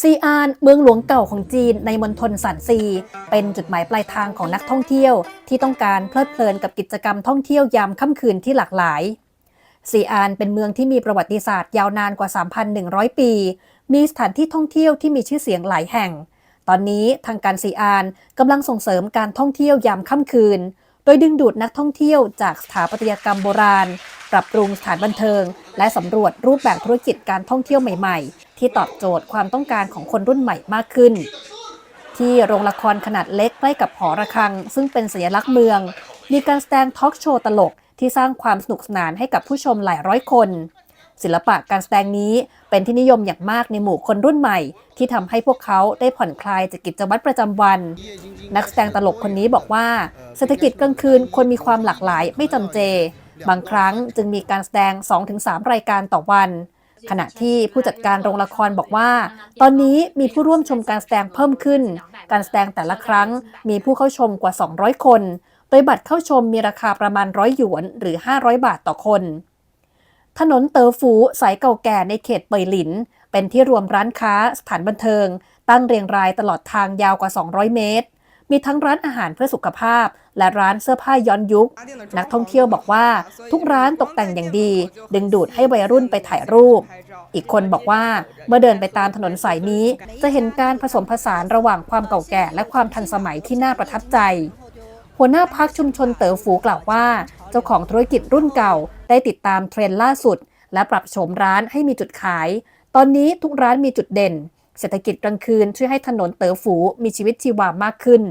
ซีอานเมืองหลวงเก่าของจีนในมณฑลสานซี เป็นจุดหมายปลายทางของนักท่องเที่ยว ที่ต้องการเพลิดเพลินกับกิจกรรมท่องเที่ยวยามค่ำคืนที่หลากหลายซีอานเป็นเมืองที่มีประวัติศาสตร์ยาวนานกว่า 3,100 ปี มีสถานที่ท่องเที่ยวที่มีชื่อเสียงหลายแห่ง ตอนนี้ทางการซีอานกำลังส่งเสริมการท่องเที่ยวยามค่ำคืน โดยดึงดูดนักท่องเที่ยวจากสถาปัตยกรรมโบราณ ปรับปรุงสถานบันเทิง และสำรวจรูปแบบธุรกิจการท่องเที่ยวใหม่ ๆ ที่ตอบโจทย์ความต้องการของคนรุ่นใหม่มากขึ้น ที่โรงละครขนาดเล็กใกล้กับหอระฆัง ซึ่งเป็นสัญลักษณ์เมือง มีการแสดงทอล์กโชว์ตลกที่สร้างความสนุกสนานให้กับผู้ชมหลายร้อยคน ศิลปะการแสดงนี้เป็นที่นิยมอย่างมากในหมู่คนรุ่นใหม่ ที่ทำให้พวกเขาได้ผ่อนคลายจากกิจวัตรประจำวัน นักแสดงตลกคนนี้บอกว่า เศรษฐกิจกลางคืนควรมีความหลากหลายไม่จำเจ บางครั้งจึงมีการแสดง 2-3 รายการต่อวัน ขณะที่ผู้จัดการโรงละครบอกว่า ตอนนี้มีผู้ร่วมชมการแสดงเพิ่มขึ้น การแสดงแต่ละครั้งมีผู้เข้าชมกว่า 200 คน โดยบัตรเข้าชมมีราคาประมาณร้อยหยวนหรือ 500 บาทต่อคน ถนนเตอฟูสายเก่าแก่ในเขตเปยหลิน เป็นที่รวมร้านค้าสถานบันเทิง ตั้งเรียงรายตลอดทางยาวกว่า 200 เมตร มีทั้งร้านอาหารเพื่อสุขภาพ และร้านเสื้อผ้าย้อนยุค นักท่องเที่ยวบอกว่า ทุกร้านตกแต่งอย่างดี ดึงดูดให้วัยรุ่นไปถ่ายรูป อีกคนบอกว่าเมื่อเดินไปตามถนนสายนี้ จะเห็นการผสมผสานระหว่างความเก่าแก่ และความทันสมัยที่น่าประทับใจ หัวหน้าพักชุมชนเต๋อฝูกล่าวว่า เจ้าของธุรกิจรุ่นเก่า ได้ติดตามเทรนด์ล่าสุด และปรับโฉมร้านให้มีจุดขาย ตอนนี้ทุกร้านมีจุดเด่น เศรษฐกิจกลางคืนช่วยให้ถนนเต๋อฝูมีชีวิตชีวามากขึ้น